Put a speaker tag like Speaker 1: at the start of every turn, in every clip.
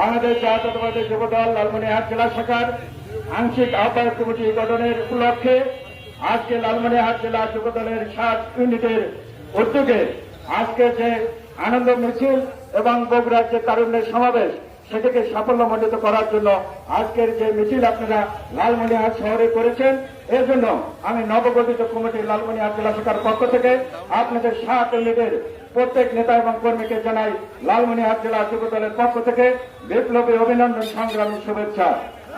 Speaker 1: বাংলাদেশ জাতীয়তাবাদী যুবদল লালমনিরহাট জেলা শাখার আংশিক আহ্বায়ক কমিটি গঠনের উপলক্ষে আজকে লালমনিরহাট জেলা যুবদলের সাত ইউনিটের উদ্যোগে আজকে যে আনন্দ মিছিল এবং বগুড়ার যে তারুণ্যের সমাবেশ সেটাকে সাফল্যমণ্ডিত করার জন্য আজকের যে মিছিল আপনারা লালমনিহাট শহরে করেছেন, এর জন্য আমি নবগঠিত কমিটি লালমনিহাট জেলা শাখার পক্ষ থেকে আপনাদের সাত ইউনিটের প্রত্যেক নেতা এবং কর্মীকে জানাই লালমনিহাট জেলা যুব দলের পক্ষ থেকে বিপ্লবী অভিনন্দন সংগ্রামী শুভেচ্ছা।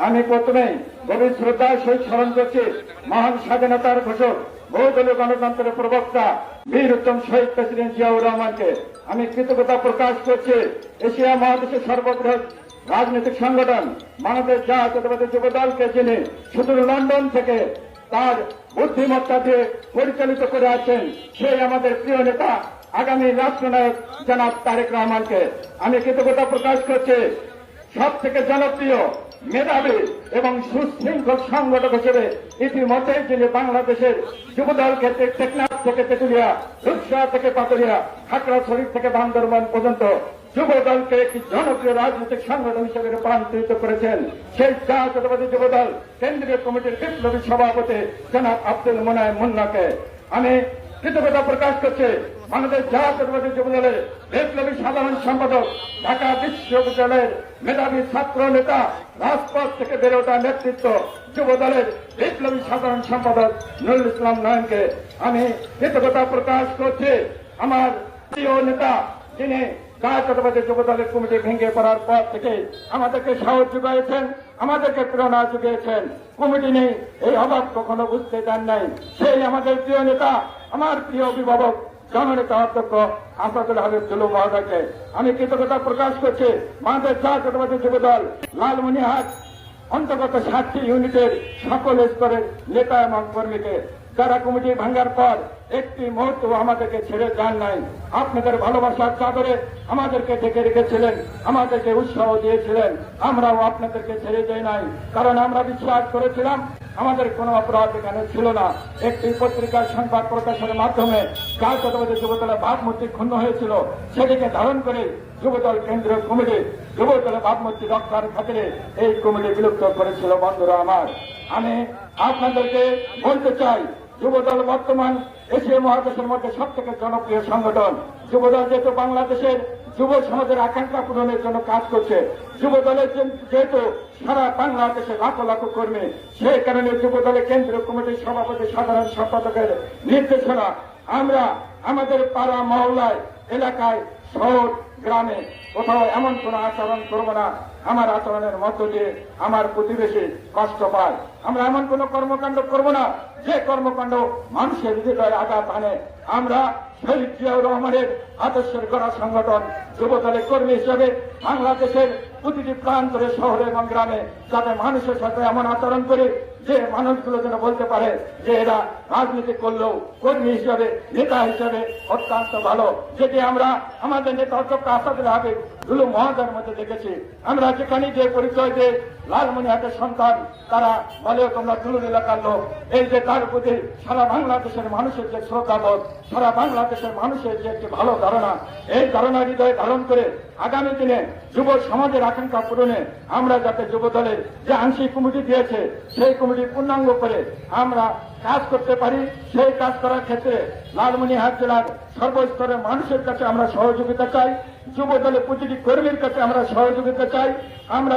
Speaker 1: আমি প্রথমেই গভীর শ্রদ্ধার সহিত স্মরণ করছি মহান স্বাধীনতার ঘোষক, বহুদলীয় গণতন্ত্রের প্রবক্তা, বীর উত্তম শহীদ প্রেসিডেন্ট জিয়াউর রহমানকে। আমি কৃতজ্ঞতা প্রকাশ করছি এশিয়া মহাদেশের সর্ববৃহৎ রাজনৈতিক সংগঠন, বাংলাদেশ জাতীয়তাবাদী যুব দলকে যিনি শুধু লন্ডন থেকে তার বুদ্ধিমত্তা দিয়ে পরিচালিত করে আছেন, সেই আমাদের প্রিয় নেতা, আগামী রাষ্ট্রনায়ক জনাব তারেক রহমানকে। আমি কৃতজ্ঞতা প্রকাশ করছি সব থেকে জনপ্রিয় মেধাবী এবং সুশৃঙ্খল সংগঠক হিসেবে ইতিমধ্যে যিনি বাংলাদেশের যুবদল ক্ষেত্রে টেকনাফ থেকে তেতুলিয়া রূপসা থেকে পাতুলিয়া খাগড়াছড়ি থেকে বান্দরবান পর্যন্ত যুব দলকে একটি জনপ্রিয় রাজনৈতিক সংগঠন হিসেবে রূপান্তরিত করেছেন। সেই জাতীয়তাবাদী যুবদল কেন্দ্রীয় কমিটির বিপ্লবী সভাপতি জনাব আব্দুল মোনায় মুন্নাকে। আমি কৃতজ্ঞতা প্রকাশ করছে বাংলাদেশ জাতীয়তাবাদী যুব দলের বিপ্লবী সাধারণ সম্পাদক ঢাকা বিশ্ববিদ্যালয়ের মেধাবী ছাত্র নেতা, রাজপথ থেকে বেড়ে ওঠা নেতৃত্ব, যুব দলের বিপ্লবী সাধারণ সম্পাদক নুরুল ইসলাম নয়নকে আমি কৃতজ্ঞতা প্রকাশ করছি। আমার প্রিয় নেতা, যিনি জাতীয়তাবাদী যুব দলের কমিটি ভেঙে পড়ার পর থেকে আমাদেরকে সাহস যোগাইছেন আমাদেরকে প্রেরণা যুগিয়েছেন। কমিটি নেই, এই অভাব কখনো বুঝতে দেন নাই। সেই আমাদের প্রিয় নেতা, আমার প্রিয় অভিভাবক জননেতা অধ্যক্ষ আসাদুল হাবিব জুলু মহোদয়কে আমি কৃতজ্ঞতা প্রকাশ করছি। বাংলাদেশ জাতীয়তাবাদী যুব দল লালমনিহাট অন্তর্গত সাতটি ইউনিটের সকল স্তরের নেতা এবং কর্মীকে, যারা কমিটি ভাঙ্গার পর একটি মুহূর্ত আমাদেরকে ছেড়ে যান নাই। আপনাদের ভালোবাসার চাদরে আমাদেরকে ডেকে রেখেছিলেন, আমাদেরকে উৎসাহ দিয়েছিলেন। আমরাও আপনাদেরকে ছেড়ে যাই নাই। কারণ আমরা বিশ্বাস করেছিলাম আমাদের কোনো অপরাধ এখানে ছিল না। একটি পত্রিকার সংবাদ প্রকাশের মাধ্যমে জাতীয়তাবাদী যুবদলের ভাবমূর্তি ক্ষুণ্ণ হয়েছিল। সেটিকে ধারণ করে যুবদল কেন্দ্রীয় কমিটি, যুবদলের ভাবমূর্তি রক্ষার খাতিরে এই কমিটি বিলুপ্ত করেছিল। বন্ধুরা আমার, আমি আপনাদেরকে বলতে চাই, যুবদল বর্তমান এশিয়া মহাদেশের মধ্যে সব থেকে জনপ্রিয় সংগঠন। যুবদল যেহেতু বাংলাদেশের যুব সমাজের আকাঙ্ক্ষা পূরণের জন্য কাজ করছে, যুবদলের যে- যেহেতু সারা বাংলাদেশের লাখো লাখো কর্মী, সেই কারণে যুবদলের কেন্দ্রীয় কমিটির সভাপতি, সাধারণ সম্পাদকের নির্দেশনা আমরা আমাদের পাড়া মহল্লায়, এলাকায়, শহর, গ্রামে কোথাও এমন কোন আচরণ করব না। আমার আচরণের মধ্য দিয়ে আমার প্রতিবেশী কষ্ট পায়। আমরা এমন কোন কর্মকাণ্ড করব না। যে কর্মকাণ্ড মানুষের হৃদয়ে আঘাত আনে, আমরা শহীদ জিয়াউর রহমানের আদর্শের করা সংগঠন, যুবদলের কর্মী হিসেবে বাংলাদেশের প্রতিটি প্রান্তরে, শহরে এবং গ্রামে যাতে মানুষের সাথে এমন আচরণ করে যে মানুষগুলো যেন বলতে পারে যে এরা রাজনীতি করলেও কর্মী হিসাবে, নেতা হিসাবে অত্যন্ত ভালো। যেটি আমরা আমাদের নেতা অধ্যক্ষ আসাদুল হাবিব দুলু মহাদার মধ্যে দেখেছি। আমরা যেখানে যে পরিচয় যে লালমনিহাটের সন্তান, তারা বলে, তোমরা তুলুর এলাকার লোক। এই যে তার প্রতি সারা বাংলাদেশের মানুষের যে শ্রদ্ধাবোধ সারা বাংলাদেশের মানুষের যে একটি ভালো ধারণা, এই ধারণা হৃদয়ে ধারণ করে আগামী দিনে যুব সমাজের আকাঙ্ক্ষা পূরণে আমরা যাতে যুব দলের যে আংশিক কমিটি দিয়েছে, সেই কমিটি পূর্ণাঙ্গ করে আমরা কাজ করতে পারি, সেই কাজ করার ক্ষেত্রে লালমনিহাট জেলার সর্বস্তরের মানুষের কাছে আমরা সহযোগিতা চাই, যুব দলের প্রতিটি কর্মীর কাছে আমরা সহযোগিতা চাই, আমরা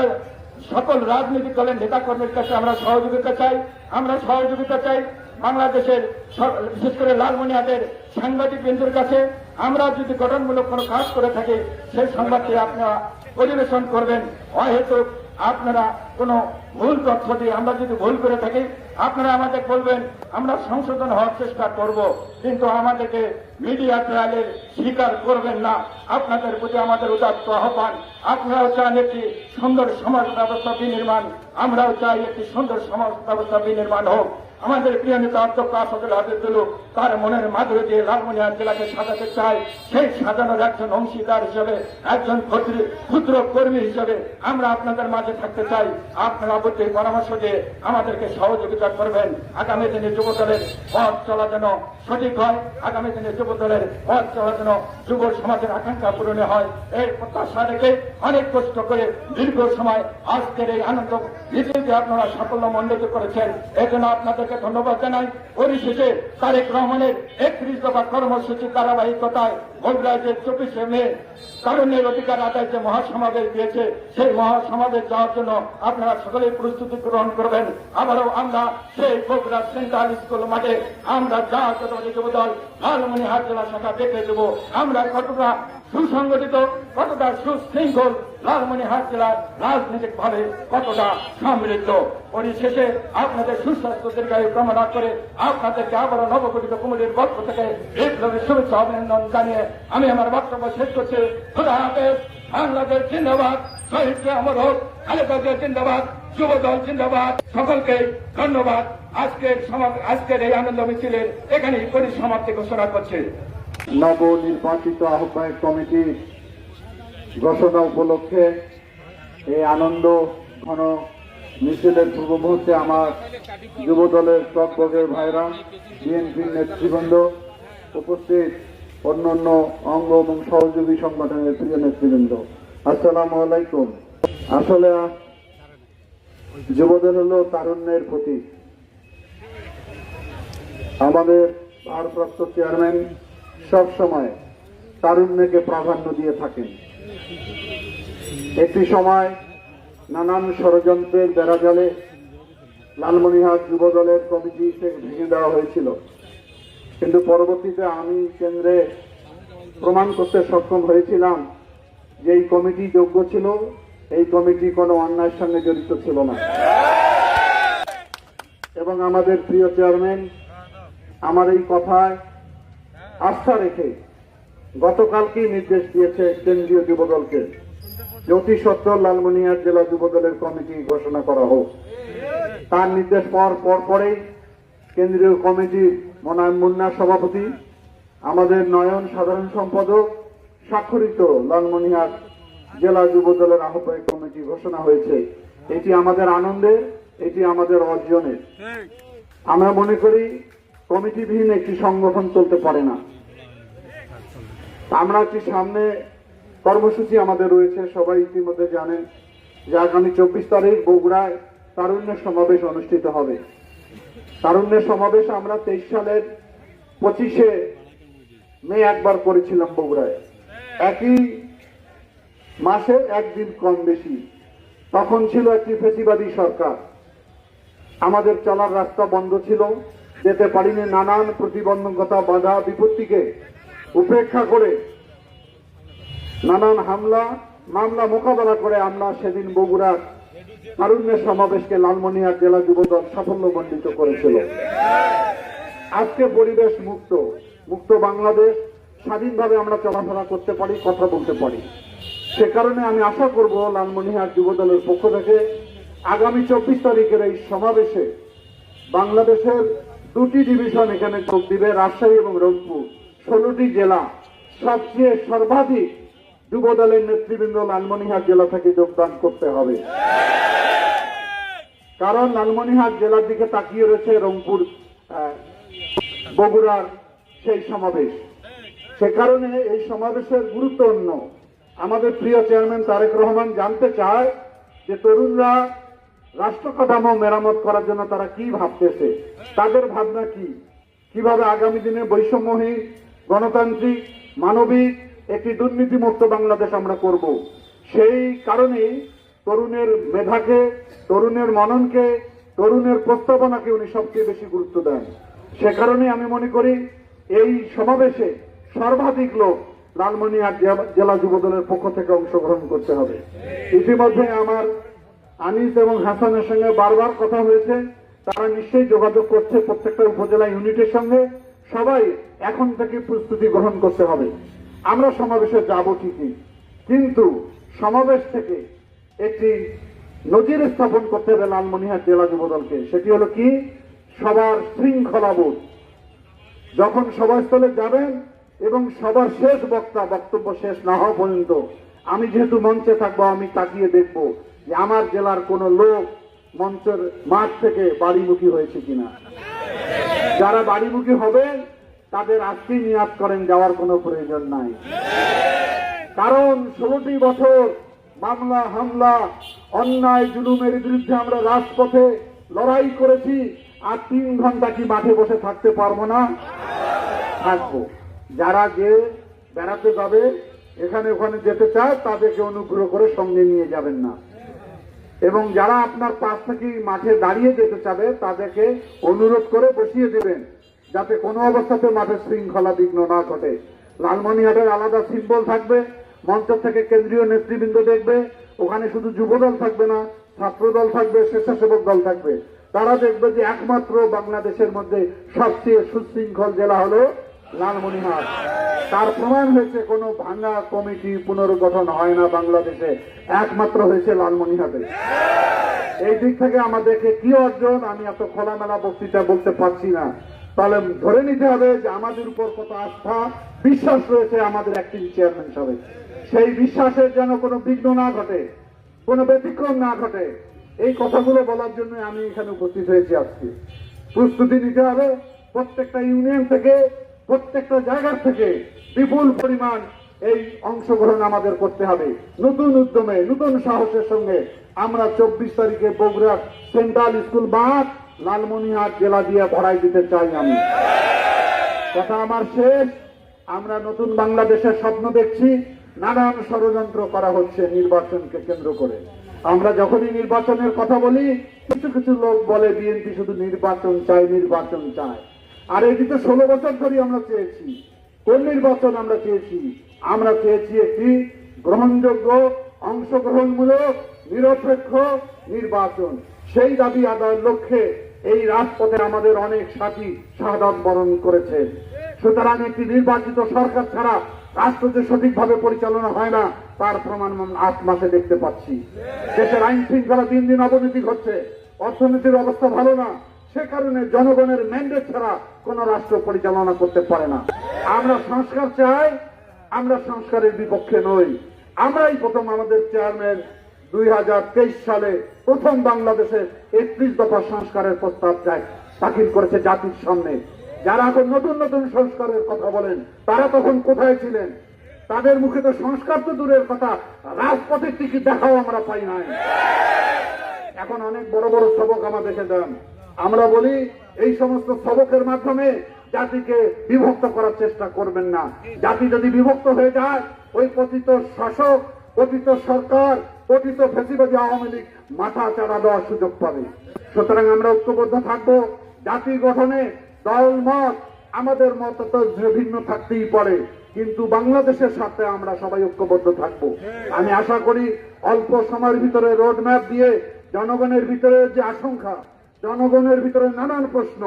Speaker 1: সকল রাজনৈতিক দলের নেতাকর্মীর কাছে আমরা সহযোগিতা চাই, আমরা সহযোগিতা চাই বাংলাদেশের বিশেষ করে লালমনিহাটের সাংবাদিক বিন্দুর কাছে। আমরা যদি গঠনমূলক কোনো কাজ করে থাকি, সেই সংবাদটি আপনারা পরিবেশন করবেন। অহেতুক আপনারা কোনো ভুল তথ্য দিয়ে আমরা যদি ভুল করে থাকি আপনারা আমাদের বলবেন, আমরা সংশোধন হওয়ার চেষ্টা করব, কিন্তু আমাদেরকে মিডিয়া ট্রায়ালের স্বীকার করবেন না। আপনাদের প্রতি আমাদের উদাত্ত আহ্বান। আপনারাও চান একটি সুন্দর সমাজ ব্যবস্থা বিনির্মাণ। আমরাও চাই একটি সুন্দর সমাজ ব্যবস্থা বিনির্মাণ হোক। আমাদের প্রিয় নেতা অধ্যক্ষ আসাদুল হাবিবুল তার মনের মাধুরী দিয়ে লালমনিহাট জেলাকে সাজাতে চায় সেই সাজানোর একজন অংশীদার হিসেবে, একজন ক্ষুদ্র- কর্মী হিসেবে আমরা আপনাদের মাঝে থাকতে চাই। আপনারা বুদ্ধি পরামর্শ দিয়ে আমাদেরকে সহযোগিতা করবেন। আগামী দিনে যুব দলের পথ চলা যেন সঠিক হয়, আগামী দিনে যুব দলের পথ চলা যেন যুব সমাজের আকাঙ্ক্ষা পূরণে হয়। এই প্রত্যাশা রেখে অনেক কষ্ট করে দীর্ঘ সময় আজকের এই আনন্দ মিছিলকে আপনারা সাফল্য মণ্ডিত করেছেন, এজন্য আপনাদেরকে ধন্যবাদ জানাই। পরিশেষে তারেক রহমানের একত্রিশ দফা কর্মসূচি ধারাবাহিকতায় যে চব্বিশে মে কারণের অধিকার আদায় যে মহাসমাবেশ দিয়েছে, সেই মহাসমাবেশ যাওয়ার জন্য আপনারা সকলেই প্রস্তুতি গ্রহণ করবেন। আবারও আমরা সেই বগুড়া সেন্ট্রাল স্কুল মাঠে আমরা যা কতটি যুবদল লালমনিহাট জেলা শাখা দেখে দেব আমরা কতটা সুসংগঠিত, কতটা সুশৃঙ্খল লালমনিহাট জেলার রাজনৈতিক ভাবে কতটা সমৃদ্ধ। পরিশেষে আপনাদের সুস্বাস্থ্য দীর্ঘায়ু কামনা করে আপনাদেরকে আবারও নবগঠিত কুমিরের পক্ষ থেকে বিপ্লবী শুভেচ্ছা, অভিনন্দন জানিয়ে আমি আমার বক্তব্য শেষ করছি। খুদা হাফেজ, বাংলাদেশ জিন্দাবাদ, শহীদ অমর হোক, খালেদা জিয়া জিন্দাবাদ যুবদল জিন্দাবাদ সকলকে ধন্যবাদ। আজকের আজকের এই আনন্দ মিছিলের এখানেই পরিসমাপ্তি ঘোষণা করছে।
Speaker 2: নবনির্বাচিত আহ্বায়ক কমিটি ঘোষণা উপলক্ষে এই আনন্দ ঘন মিছিলের পূর্ব মুহূর্তে আমার যুব দলের টকবগের ভাইরা, বিএনপির নেতৃবৃন্দ উপস্থিত। অন্যান্য অঙ্গ এবং সহযোগী সংগঠনের প্রিয় নেতৃবৃন্দ, আসসালামু আলাইকুম। আসলে যুবদল হলো তারুণ্যের প্রতীক। আমাদের ভারপ্রাপ্ত চেয়ারম্যান সব সময় তারুণ্যকে প্রাধান্য দিয়ে থাকেন। একটি সময় নানান ষড়যন্ত্রের বেড়াজালে লালমনিহাট যুব দলের কমিটি ভেঙে দেওয়া হয়েছিল। কিন্তু পরবর্তীতে আমি কেন্দ্রে প্রমাণ করতে সক্ষম হয়েছিলাম যে এই কমিটি যোগ্য ছিল, এই কমিটি কোনো অন্যায়ের সঙ্গে জড়িত ছিল না। এবং আমাদের প্রিয় চেয়ারম্যান, আমার এই কথায় আস্থা রেখে গতকালকেই নির্দেশ দিয়েছে কেন্দ্রীয় যুবদলকে অতি সত্তর লালমনিহাট জেলা যুবদলের কমিটি ঘোষণা করা হোক। তার নির্দেশ পাওয়ার পর পরেই কেন্দ্রীয় কমিটি মনায়ন মুন্না সভাপতি, আমাদের নয়ন সাধারণ সম্পাদক, স্বাক্ষরিত লালমনিহাট জেলা যুবদলের আহ্বায়ক কমিটি ঘোষণা হয়েছে। এটি আমাদের আনন্দের এটি আমাদের অর্জনের আমরা মনে করি, কমিটিবিহীন একটি সংগঠন চলতে পারে না। আমরা একটি সামনে কর্মসূচি আমাদের রয়েছে, সবাই ইতিমধ্যে জানেন যে আগামী চব্বিশ তারিখ বগুড়ায় তারুণ্যের সমাবেশ অনুষ্ঠিত হবে। তারুণ্যের সমাবেশ আমরা তেইশ সালের পঁচিশে মে একবার করেছিলাম বগুড়ায়। একই মাসে একদিন কম বেশি। তখন ছিল একটি ফেসিবাদী সরকার। আমাদের চলার রাস্তা বন্ধ ছিল। যেতে পারিনি নানান প্রতিবন্ধকতা, বাধা, বিপত্তিকে উপেক্ষা করে নানান হামলা, মামলা মোকাবেলা করে আমরা সেদিন বগুড়ার তারুণ্যের সমাবেশকে লালমনিহাট জেলা যুবদল সাফল্য সাফল্যমণ্ডিত করেছিল। আজকে পরিবেশ মুক্ত মুক্ত বাংলাদেশ। স্বাধীনভাবে আমরা চলাফেরা করতে পারি, কথা বলতে পারি। সে কারণে আমি আশা করব লালমনিহাট যুবদলের পক্ষ থেকে আগামী চব্বিশ তারিখের এই সমাবেশে বাংলাদেশের দুটি ডিভিশন এখানে যোগ দিবে, রাজশাহী এবং রংপুর। ষোলোটি জেলা সবচেয়ে সর্বাধিক যুবদলের নেতৃবৃন্দ লালমনিহাট জেলা থেকে যোগদান করতে হবে। কারণ লালমনিহাট জেলার দিকে তাকিয়ে রয়েছে রংপুর বগুড়ার সেই সমাবেশ। সে কারণে এই সমাবেশের গুরুত্ব অন্য। আমাদের প্রিয় চেয়ারম্যান তারেক রহমান জানতে চায় যে তরুণরা রাষ্ট্র কাঠামো মেরামত করার জন্য তারা কি ভাবতেছে, তাদের ভাবনা কি? কীভাবে আগামী দিনে বৈষম্যহীন, গণতান্ত্রিক, মানবিক একটি দুর্নীতিমুক্ত বাংলাদেশ আমরা করব। সেই কারণেই তরুণের মেধাকে, তরুণের মননকে, তরুণের প্রস্তাবনাকে উনি সবচেয়ে বেশি গুরুত্ব দেন। সে কারণে আমি মনে করি এই সমাবেশে সর্বাধিক লোক জেলা- জেলা যুবদলের পক্ষ থেকে অংশগ্রহণ করতে হবে। ইতিমধ্যে আমার আনিস এবং হাসানের সঙ্গে বারবার কথা হয়েছে। তারা নিশ্চয়ই যোগাযোগ করছে প্রত্যেকটা উপজেলা ইউনিটের সঙ্গে। সবাই এখন থেকে প্রস্তুতি গ্রহণ করতে হবে। আমরা সমাবেশে যাব ঠিকই। কিন্তু সমাবেশ থেকে একটি নজির স্থাপন করতে হবে লালমনিহাট জেলা যুবদলকে। সেটি হলো কি? সবার শৃঙ্খলাবোধ। যখন সভাস্থলে যাবেন এবং সবার শেষ বক্তা, বক্তব্য শেষ না হওয়া পর্যন্ত আমি যেহেতু মঞ্চে থাকব, আমি তাকিয়ে দেখব যে আমার জেলার কোনো লোক মঞ্চের মাঠ থেকে বাড়িমুখী হয়েছে কিনা। যারা বাড়িমুখী হবেন তাদের আজকেই নিয়াদ করেন যাওয়ার কোনো প্রয়োজন নাই। কারণ ষোলোটি বছর মামলা, হামলা, অন্যায়, জুলুমের বিরুদ্ধে আমরা রাজপথে লড়াই করেছি, আর তিন ঘণ্টা কি মাঠে বসে থাকতে পারব না? থাকব। যারা যে বেড়াতে যাবে, এখানে ওখানে যেতে চায়, তাদেরকে অনুগ্রহ করে সঙ্গে নিয়ে যাবেন না। এবং যারা আপনার পাশ থেকে মাঠে দাঁড়িয়ে যেতে চাবে, তাদেরকে অনুরোধ করে বসিয়ে দেবেন। যাতে কোনো অবস্থাতে মাঠের শৃঙ্খলা বিঘ্ন না ঘটে। লালমনিহাটের আলাদা সিম্বল থাকবে, মঞ্চ থেকে কেন্দ্রীয় নেতৃবৃন্দ দেখবে, ওখানে শুধু যুবদল থাকবে না, ছাত্রদল থাকবে, স্বেচ্ছাসেবক দল থাকবে। তারা দেখবে যে একমাত্র বাংলাদেশের মধ্যে সবচেয়ে সুশৃঙ্খল জেলা হলো লালমনিহাট। তার প্রমাণ হয়েছে, কোনো ভাঙা কমিটি পুনর্গঠন হয় না বাংলাদেশে, একমাত্র হয়েছে লালমনিহাটে। এই দিক থেকে আমাদেরকে কি অর্জন, আমি এত খোলামেলা বক্তৃতা বলতে পারছি না। তাহলে ধরে নিতে হবে যে আমাদের উপর কত আস্থা, বিশ্বাস রয়েছে আমাদের অ্যাক্টিং চেয়ারম্যান সাহেব সেই বিশ্বাসের যেন কোনো বিঘ্ন না ঘটে, কোনো ব্যতিক্রম না ঘটে, এই কথাগুলো বলার জন্য আমি এখানে উপস্থিত হয়েছি আজকে। প্রস্তুতি নিতে হবে প্রত্যেকটা ইউনিয়ন থেকে, প্রত্যেকটা জায়গার থেকে বিপুল পরিমাণ এই অংশগ্রহণ আমাদের করতে হবে। নতুন উদ্যমে, নতুন সাহসের সঙ্গে আমরা চব্বিশ তারিখে বগুড়া সেন্ট্রাল স্কুল মাঠ লালমনিহাট জেলা দিয়ে ভরাই দিতে চাই আমি। কথা আমার শেষ। আমরা নতুন বাংলাদেশের স্বপ্ন দেখছি। নানান ষড়যন্ত্র করা হচ্ছে নির্বাচনকে কেন্দ্র করে। আমরা যখনই নির্বাচনের কথা বলি, কিছু কিছু লোক বলে বিএনপি শুধু নির্বাচন চায় নির্বাচন চায়। আর এটি তো ষোলো বছর ধরে আমরা চেয়েছি। কোন নির্বাচন আমরা চেয়েছি? আমরা চেয়েছি একটি গ্রহণযোগ্য, অংশগ্রহণমূলক, নিরপেক্ষ নির্বাচন। সেই দাবি আদায়ের লক্ষ্যে এই রাজপথে আমাদের অনেক সাথী শাহাদাত বরণ করেছে। সুতরাং একটি নির্বাচিত সরকার ছাড়া রাষ্ট্র যে সঠিকভাবে পরিচালনা হয় না, তার প্রমাণ আট মাসে দেখতে পাচ্ছি। দেশের আইন শৃঙ্খলা দিন দিন অবনতি ঘটছে, অর্থনীতির অবস্থা ভালো না, সে কারণে জনগণের ম্যান্ডেট ছাড়া কোন রাষ্ট্র পরিচালনা করতে পারে না। আমরা সংস্কার চাই, আমরা সংস্কারের বিপক্ষে নই। আমরাই প্রথম আমাদের চেয়ারম্যান দুই হাজার তেইশ সালে প্রথম বাংলাদেশের একত্রিশ দফা সংস্কারের প্রস্তাব চাই দাখিল করেছে জাতির সামনে। যারা এখন নতুন নতুন সংস্কারের কথা বলেন, তারা তখন কোথায় ছিলেন? তাদের মুখে তো সংস্কার তো দূরের কথা, রাজপথের টিকিট দেখাও আমরা পাই নাই। এখন অনেক বড় বড় সবক আমাদেরকে দেন। আমরা বলি, এই সমস্ত সবকের মাধ্যমে জাতিকে বিভক্ত করার চেষ্টা করবেন না। জাতি যদি বিভক্ত হয়ে যায়, ওই পতিত শাসক, পতিত সরকার পতিত ফেসিবাদী আওয়ামী লীগ মাথা চাড়া দেওয়ার সুযোগ পাবে। সুতরাং আমরা ঐক্যবদ্ধ থাকব। জাতি গঠনে দল, মত, আমাদের মত তো ভিন্ন থাকতেই পারে। কিন্তু বাংলাদেশের সাথে আমরা সবাই ঐক্যবদ্ধ থাকব। আমি আশা করি অল্প সময়ের ভিতরে রোড ম্যাপ দিয়ে জনগণের ভিতরে যে আশঙ্কা, জনগণের ভিতরে নানান প্রশ্ন,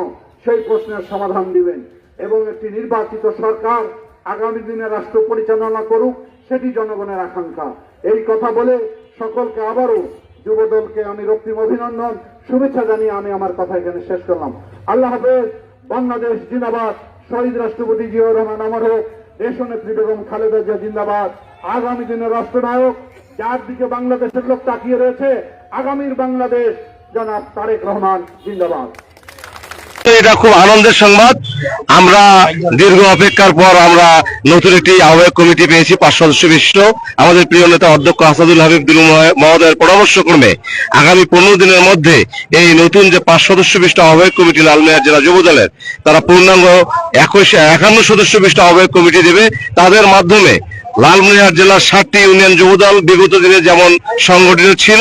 Speaker 2: সেই প্রশ্নের সমাধান দিবেন। এবং একটি নির্বাচিত সরকার আগামী দিনে রাষ্ট্র পরিচালনা করুক, সেটি জনগণের আকাঙ্ক্ষা। এই কথা বলে সকলকে আবারও যুবদলকে আমি রক্তিম অভিনন্দন, শুভেচ্ছা জানিয়ে আমি আমার কথা এখানে শেষ করলাম। আল্লাহ হাফেজ, বাংলাদেশ জিন্দাবাদ। শহীদ রাষ্ট্রপতি জিয়াউর রহমান আমার হোক দেশনেত্রী বেগম খালেদা জিয়া জিন্দাবাদ। আগামী দিনের রাষ্ট্রনায়ক, যার দিকে বাংলাদেশের লোক তাকিয়ে রয়েছে, আগামীর বাংলাদেশ জনাব তারেক রহমান জিন্দাবাদ।
Speaker 3: এটা খুব আনন্দের সংবাদ। আমরা দীর্ঘ অপেক্ষার পর আমরা নতুন একটি আহ্বায়ক কমিটি পেয়েছি, পাঁচ সদস্য বিশিষ্ট। আমাদের প্রিয় নেতা অধ্যক্ষ আসাদুল হাবিব দুলু মহ- মহোদয়ের পরামর্শ ক্রমে আগামী পনেরো দিনের মধ্যে এই নতুন যে পাঁচ সদস্য বিশিষ্ট আহ্বায়ক কমিটি লালমিয়া জেলা যুব দলের, তারা পূর্ণাঙ্গ একুশ একান্ন সদস্য বিশিষ্ট আহ্বায়ক কমিটি দেবে। তাদের মাধ্যমে লালমনিরহাট জেলার সাতটি ইউনিয়ন যুবদল বিগত দিনে যেমন সংগঠিত ছিল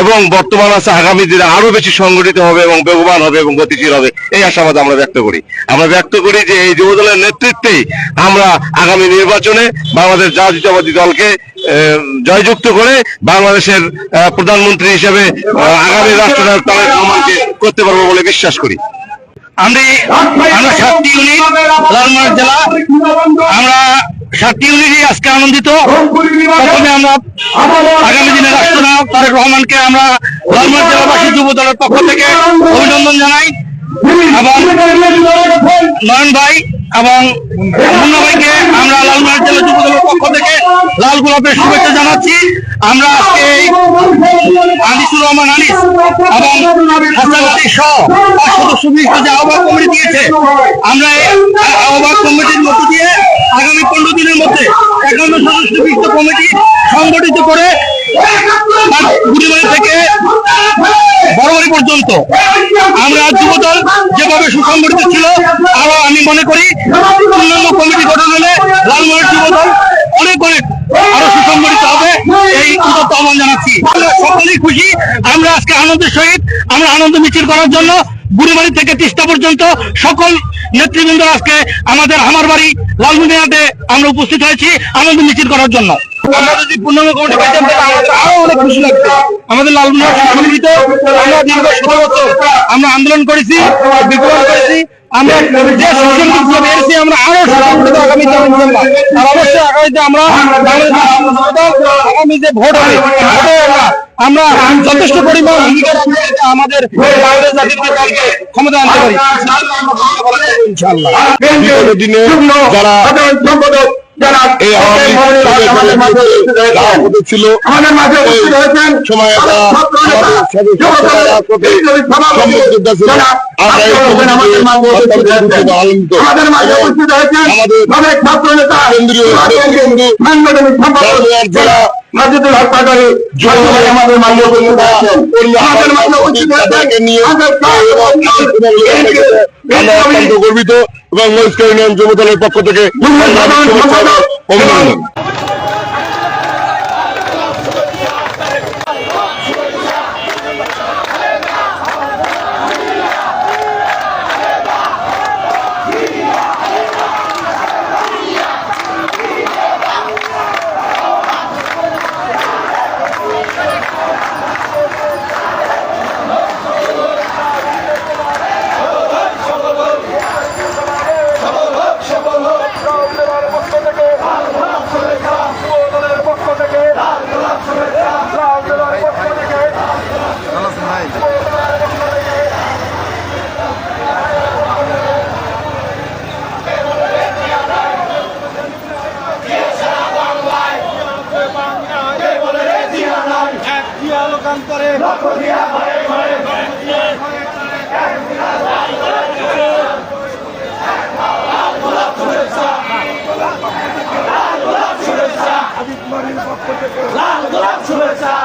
Speaker 3: এবং বর্তমান আছে, আগামী দিনে আরও বেশি সংগঠিত হবে এবং বেগবান হবে এবং গতিশীল হবে। এই আশাবাদ আমরা ব্যক্ত করি। আমরা ব্যক্ত করি যে এই যুবদলের নেতৃত্বেই আমরা আগামী নির্বাচনে বাংলাদেশ জাতীয়তাবাদী দলকে জয়যুক্ত করে বাংলাদেশের প্রধানমন্ত্রী হিসেবে আগামী রহমানকে করতে পারব বলে বিশ্বাস করি।
Speaker 4: আমি আমরা সাতটি ইউনিট জেলা। আমরা সাতটি ইউনিটই আজকে আনন্দিত। আমরা আগামী দিনে রাষ্ট্রনায়ক তারেক রহমানকে আমরা ধর্মের জেলাবাসী যুব দলের পক্ষ থেকে অভিনন্দন জানাই। এবং নয়ন ভাই এবং মুন্না ভাইকে আমরা লালমনিরহাট জেলা যুব দলের পক্ষ থেকে লাল গোলাপের শুভেচ্ছা জানাচ্ছি। আমরা আজকে এই আনিসুর রহমান আনিস এবং হাসান আলী সহ পাঁচ সদস্য বিশিষ্ট যে আহ্বায়ক কমিটি দিয়েছে, আমরা এই আহ্বায়ক কমিটির মধ্য দিয়ে আগামী পনেরো দিনের মধ্যে একান্ন সদস্য বিশিষ্ট কমিটি সংগঠিত করে গুলিবাড়ি থেকে বড়বাড়ি পর্যন্ত আমরা যুবদল যেভাবে সুসংগঠিত ছিল আমি মনে করি পূর্ণাঙ্গ কমিটি গঠন হলে লালমোহন যুবদল অনেক অনেক আরও সুসংগঠিত হবে। এই উদ্যোগ আহ্বান জানাচ্ছি। সকলেই খুশি। আমরা আজকে আনন্দের সহিত আমরা আনন্দ মিছিল করার জন্য বুড়িবাড়ি থেকে তিস্তা পর্যন্ত সকল নেতৃবৃন্দ আজকে আমাদের আমার বাড়ি লালমনিরহাটে আমরা উপস্থিত হয়েছি আনন্দ মিছিল করার জন্য। আমরা যদি পূর্ণাঙ্গ কমিটি পেতাম আমাদের আরও অনেক খুশি লাগতো আমাদের লালমনিরহাট সংগঠিত আমরা আন্দোলন করেছি করেছি। আমরা যে সুসংগঠিত পেয়েছি আমরা আরও সুসংগঠিত আর অবশ্যই আগামীতে আমরা বাংলাদেশ জাতীয় দল, আগামী যে ভোট হবে ভোটে আমরা আমরা যথেষ্ট পরিমাণ আমাদের বাংলাদেশ জাতীয় দলকে ক্ষমতা আনতে পারি। ইনশাল্লাহ
Speaker 5: দিনে যারা ছিল
Speaker 6: আমাদের মাঝে উপস্থিত হয়েছেন
Speaker 5: সময় আমাদের
Speaker 6: মাঝে উপস্থিত হয়েছেন
Speaker 5: আমাদের
Speaker 6: ছাত্র নেতা সাংগঠনিক সম্পাদক
Speaker 5: লালমনিরহাট জেলা
Speaker 6: মাজিদুল হত্যাকারী আমাদের মাঝে উপস্থিত হয়েছেন আমাদের উপস্থিত
Speaker 5: গর্বিত। এবং মহিষ্কার ইউনিয়ন যুব দলের পক্ষ থেকে। শুভেচ্ছা
Speaker 7: গোলাপ
Speaker 1: অভিনন্দন